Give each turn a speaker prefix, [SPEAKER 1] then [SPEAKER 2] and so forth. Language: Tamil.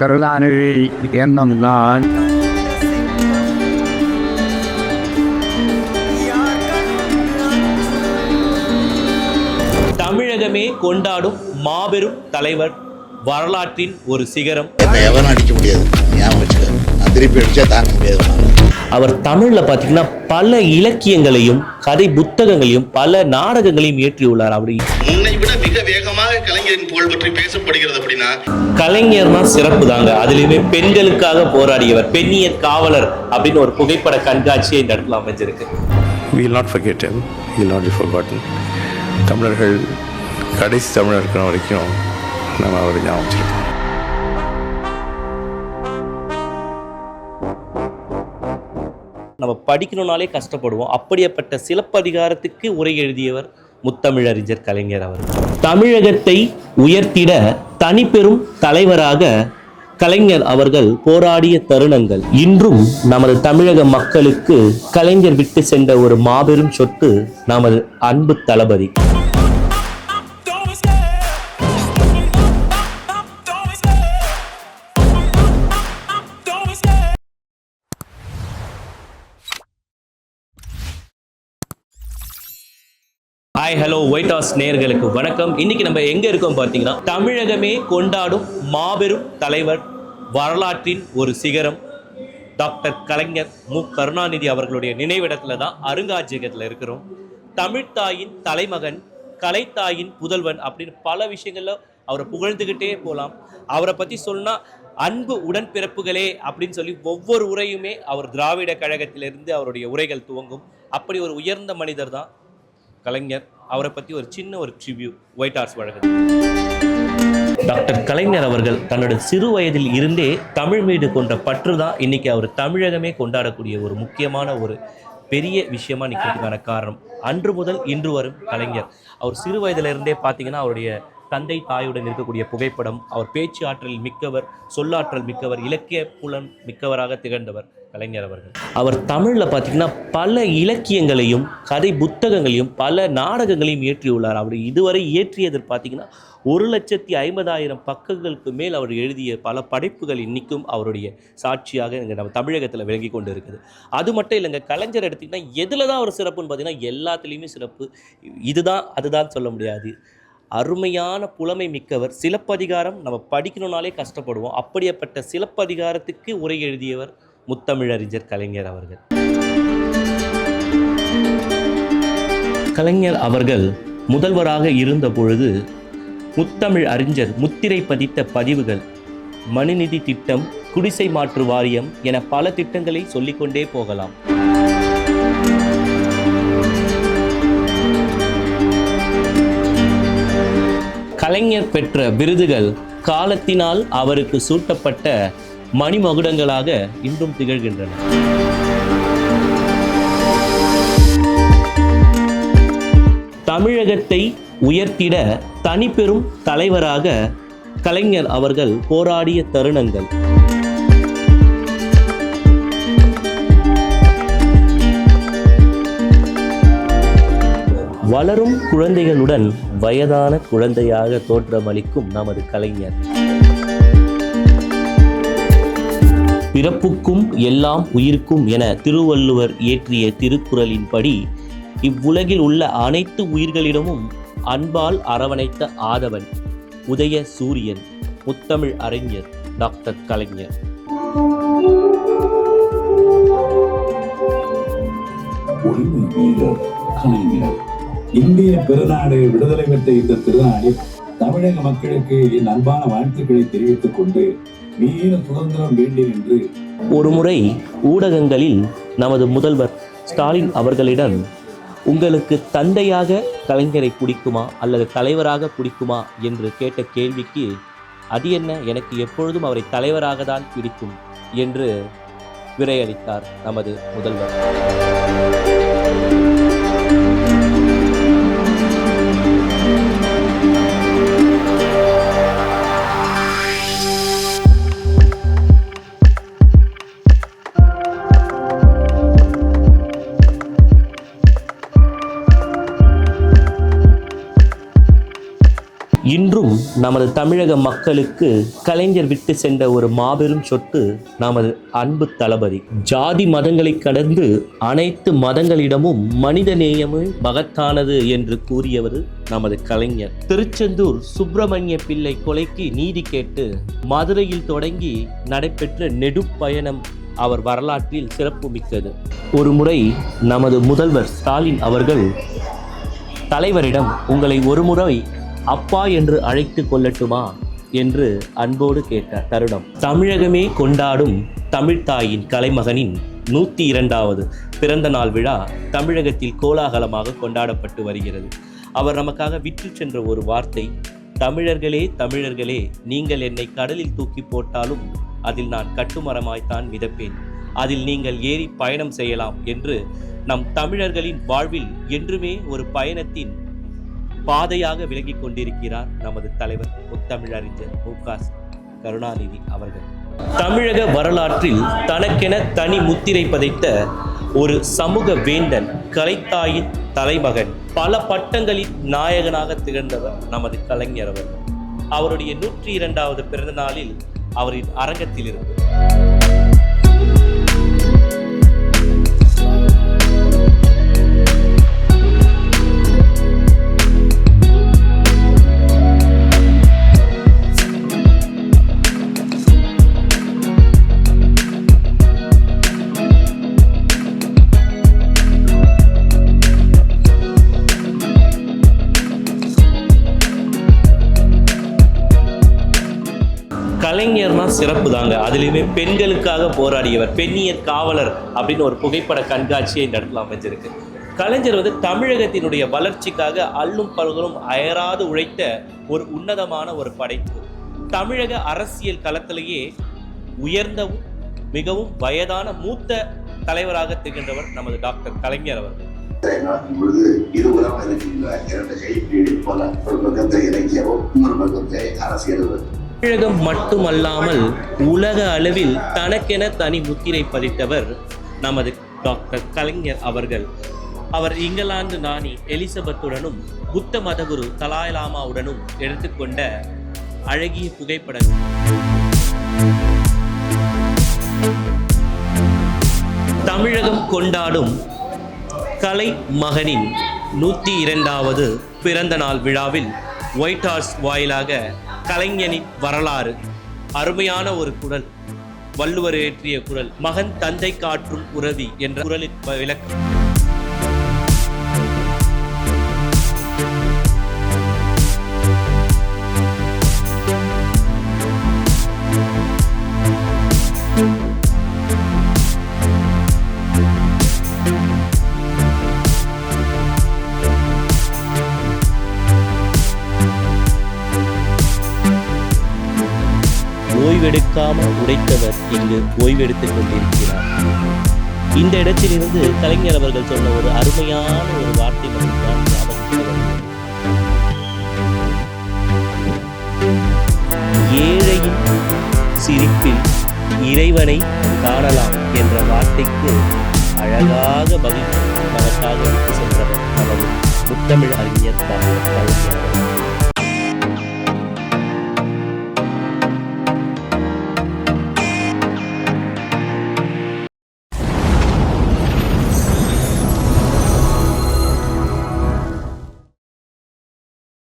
[SPEAKER 1] கருணாநிதி எண்ணம் தான்
[SPEAKER 2] தமிழகமே கொண்டாடும் மாபெரும் தலைவர் வரலாற்றின் ஒரு சிகரம்.
[SPEAKER 3] எவரும் அடிக்க முடியாது. திருப்பி அடிச்சா தாங்க.
[SPEAKER 2] அவர் தமிழ்ல பாத்தீங்கன்னா பல இலக்கியங்களையும் கதை புத்தகங்களையும் பல நாடகங்களையும் இயற்றியுள்ளார். அப்படி
[SPEAKER 3] கலைஞரின் புகழ் பற்றி பேசப்படுகிறது அப்படின்னா
[SPEAKER 2] கலைஞர்னா சிறப்பு தாங்க அதுலயுமே பெண்களுக்காக போராடியவர் பெண்ணியர் காவலர் அப்படின்னு ஒரு புகைப்பட கண்காட்சியை இந்த இடத்துல அமைஞ்சிருக்கு.
[SPEAKER 4] We will not forget him. He will not be forgotten. தமிழர்கள் கடைசி தமிழர் இருக்கிற வரைக்கும் நம்ம அவர் ஞாபகம் வச்சிருக்கோம்
[SPEAKER 2] நம்ம படிக்கணும்னாலே கஷ்டப்படுவோம். அப்படியேப்பட்ட சிலப்பதிகாரத்துக்கு உரை எழுதியவர் முத்தமிழறிஞர் கலைஞர் அவர். தமிழகத்தை உயர்த்திட தனிப்பெரும் தலைவராக கலைஞர் அவர்கள் போராடிய தருணங்கள். இன்றும் நமது தமிழக மக்களுக்கு கலைஞர் விட்டு சென்ற ஒரு மாபெரும் சொத்து நமது அன்பு Thalapathy. Hi hello white house நேர்களுக்கு வணக்கம். இன்னைக்கு நம்ம எங்க இருக்கோம் பார்த்தீங்கன்னா தமிழகமே கொண்டாடும் மாபெரும் தலைவர் வரலாற்றின் ஒரு சிகரம். டாக்டர் கலைஞர் மு. கருணாநிதி அவர்களுடைய நினைவிடத்தில் தான் அருங்காட்சியகத்தில் இருக்கிறோம். தமிழ்த்தாயின் தலைமகன் கலைத்தாயின் புதல்வன் அப்படின்னு பல விஷயங்களில் அவரை புகழ்ந்துக்கிட்டே போகலாம் அவரை பற்றி சொன்னால் அன்பு உடன்பிறப்புகளே அப்படின்னு சொல்லி ஒவ்வொரு உரையுமே அவர் திராவிட கழகத்திலிருந்து அவருடைய உரைகள் துவங்கும். அப்படி ஒரு உயர்ந்த மனிதர் தான் கலைஞர் அவரை பற்றி ஒரு சின்ன ஒரு ட்ரிவியூ ஒயிட் ஹார்ஸ் வழங்குது டாக்டர் கலைஞர் அவர்கள் தன்னோட சிறு வயதில் இருந்தே தமிழ் மீது கொண்ட பற்று தான் இன்னைக்கு அவர் தமிழகமே கொண்டாடக்கூடிய ஒரு முக்கியமான ஒரு பெரிய விஷயமா நிற்கிறதுக்கான காரணம். அன்று முதல் இன்று வரும் கலைஞர். அவர் சிறு வயதிலிருந்தே பார்த்தீங்கன்னா அவருடைய தந்தை தாயுடன் இருக்கக்கூடிய புகைப்படம் அவர் பேச்சு ஆற்றல் மிக்கவர் சொல்லாற்றல் மிக்கவர் இலக்கிய புலன் மிக்கவராக திகழ்ந்தவர். கலைஞர் அவர்கள். அவர் தமிழில் பார்த்தீங்கன்னா பல இலக்கியங்களையும் கதை புத்தகங்களையும் பல நாடகங்களையும் இயற்றியுள்ளார். அவர் இதுவரை இயற்றியது பார்த்தீங்கன்னா ஒரு லட்சத்தி ஐம்பதாயிரம் பக்கங்களுக்கு மேல் அவர் எழுதிய பல படைப்புகள் இன்றைக்கும் அவருடைய சாட்சியாக இங்கே நம்ம தமிழகத்தில் விளங்கி கொண்டு இருக்குது அது மட்டும் இல்லைங்க கலைஞர் எடுத்திங்கன்னா எதில் தான் ஒரு சிறப்புன்னு பார்த்தீங்கன்னா எல்லாத்துலேயுமே சிறப்பு. இதுதான் அதுதான் சொல்ல முடியாது. அருமையான புலமை மிக்கவர் சிலப்பதிகாரம் நம்ம படிக்கணும்னாலே கஷ்டப்படுவோம். அப்படியேப்பட்ட சிலப்பதிகாரத்துக்கு உரை எழுதியவர் முத்தமிழறிஞர் கலைஞர் அவர்கள். கலைஞர் அவர்கள் முதல்வராக இருந்த பொழுது முத்தமிழ் அறிஞர் முத்திரை பதித்த பதிவுகள் மனுநிதி திட்டம் குடிசை மாற்று வாரியம் என பல திட்டங்களை சொல்லிக்கொண்டே போகலாம். கலைஞர் பெற்ற விருதுகள் காலத்தினால் அவருக்கு சூட்டப்பட்ட மணிமகுடங்களாக இன்றும் திகழ்கின்றன. தமிழகத்தை உயர்த்திட தனிப்பெரும் தலைவராக கலைஞர் அவர்கள் போராடிய தருணங்கள். வளரும் குழந்தைகளுடன் வயதான குழந்தையாக தோற்றமளிக்கும் நமது கலைஞர். பிறப்புக்கும் எல்லாம் உயிருக்கும் என திருவள்ளுவர் இயற்றிய திருக்குறளின்படி இவ்வுலகில் உள்ள அனைத்து உயிர்களிடமும் அன்பால் அரவணைத்த ஆதவன் உதய சூரியன் முத்தமிழ் அறிஞர் டாக்டர் கலைஞர்.
[SPEAKER 5] உரிமை வீரர் கலைஞர். இந்திய பெருநாடு விடுதலை பெற்ற இந்த திருநாளில் தமிழக மக்களுக்கு என் அன்பான வாழ்த்துக்களை தெரிவித்துக் கொண்டு வீர சுதந்திரம் வேண்டும் என்று
[SPEAKER 2] ஒருமுறை ஊடகங்களில் நமது முதல்வர் ஸ்டாலின் அவர்களிடம் உங்களுக்கு தந்தையாக கலைஞரை பிடிக்குமா அல்லது தலைவராக பிடிக்குமா? என்று கேட்ட கேள்விக்கு அது என்ன? எனக்கு எப்பொழுதும் அவரை தலைவராக தான் பிடிக்கும் என்று விரையளித்தார் நமது முதல்வர். இன்றும் நமது தமிழக மக்களுக்கு கலைஞர் விட்டு சென்ற ஒரு மாபெரும் சொத்து நமது அன்பு தளபதி. ஜாதி மதங்களை கடந்து அனைத்து மதங்களிடமும் மனித நேயமே மகத்தானது என்று கூறியவர் நமது கலைஞர். திருச்செந்தூர் சுப்பிரமணிய பிள்ளை கொலைக்கு நீதி கேட்டு மதுரையில் தொடங்கி நடைபெற்ற நெடுப்பயணம் அவர் வரலாற்றில் சிறப்புமிக்கது. ஒரு முறை நமது முதல்வர் ஸ்டாலின் அவர்கள் தலைவரிடம் உங்களை ஒருமுறை அப்பா என்று அழைத்து கொள்ளட்டுமா? என்று அன்போடு கேட்ட தருணம். தமிழகமே கொண்டாடும் தமிழ்த்தாயின் கலைமகனின் நூற்றி இரண்டாவது பிறந்த நாள் விழா தமிழகத்தில் கோலாகலமாக கொண்டாடப்பட்டு வருகிறது. அவர் நமக்காக விற்று சென்ற ஒரு வார்த்தை தமிழர்களே தமிழர்களே நீங்கள் என்னை கடலில் தூக்கி போட்டாலும் அதில் நான் கட்டுமரமாய்த்தான் மிதப்பேன். அதில் நீங்கள் ஏறி பயணம் செய்யலாம் என்று நம் தமிழர்களின் வாழ்வில் என்றுமே ஒரு பயணத்தின் பாதையாக விளங்கிக் கொண்டிருக்கிறார் நமது தலைவர் முத்தமிழறிஞர் மு க கருணாநிதி அவர்கள். தமிழக வரலாற்றில் தனக்கென தனி முத்திரை பதைத்த ஒரு சமூக வேந்தன் கலைத்தாயின் தலைமகன் பல பட்டங்களின் நாயகனாக திகழ்ந்தவர் நமது கலைஞர் அவர்கள் அவருடைய நூற்றி இரண்டாவது பிறந்த நாளில் அவரின் அரங்கத்தில் கலைஞர்னா சிறப்பு தாங்க அதுலேயுமே பெண்களுக்காக போராடியவர் பெண்ணியர் காவலர் அப்படின்னு ஒரு புகைப்பட கண்காட்சியை இந்த இடத்துல அமைஞ்சிருக்கு. கலைஞர் வந்து தமிழகத்தினுடைய வளர்ச்சிக்காக அல்லும் பல்களும் அயராது உழைத்த ஒரு உன்னதமான ஒரு படைப்பு தமிழக அரசியல் களத்திலேயே உயர்ந்தவும் மிகவும் வயதான மூத்த தலைவராக திகழ்ந்தவர் நமது டாக்டர் கலைஞர் அவர்கள்.
[SPEAKER 1] பொழுது இருபுறம் இருக்கின்ற இரண்டு கைப்பீடு போல ஒரு பக்கத்தை இலக்கியமும் ஒரு பக்கத்தை அரசியல்
[SPEAKER 2] தமிழகம் மட்டுமல்லாமல் உலக அளவில் தனக்கென தனி முத்திரை பதித்தவர் நமது டாக்டர் கலைஞர் அவர்கள். அவர் இங்கிலாந்து நாணி எலிசபெத்துடனும் புத்த மதகுரு தலாய் லாமாவுடனும் எடுத்துக்கொண்ட அழகிய புகைப்படங்கள். தமிழகம் கொண்டாடும் கலை மகனின் நூற்றி இரண்டாவது பிறந்த நாள் விழாவில் ஒயிட் ஹார்ஸ் வாயிலாக கலைஞனின் வரலாறு. அருமையான ஒரு குரல். வள்ளுவர் ஏற்றிய குரல். மகன் தந்தை காற்றும் உறவி என்ற குரலின் வ- விளக்கம். ஓய்வெடுக்காமல் உடைத்தவர் இங்கு ஓய்வெடுத்துக் கொண்டிருக்கிறார். இந்த இடத்திலிருந்து கலைஞர் அவர்கள் சொன்ன ஒரு அருமையான ஒரு வார்த்தை மட்டும்தான் ஏழையின் சிரிப்பில் இறைவனை காணலாம் என்ற வார்த்தைக்கு அழகாக பதில் நமக்காக விட்டு சென்றவர் நமது முத்தமிழ் அறிஞர் டாக்டர் கலைஞர்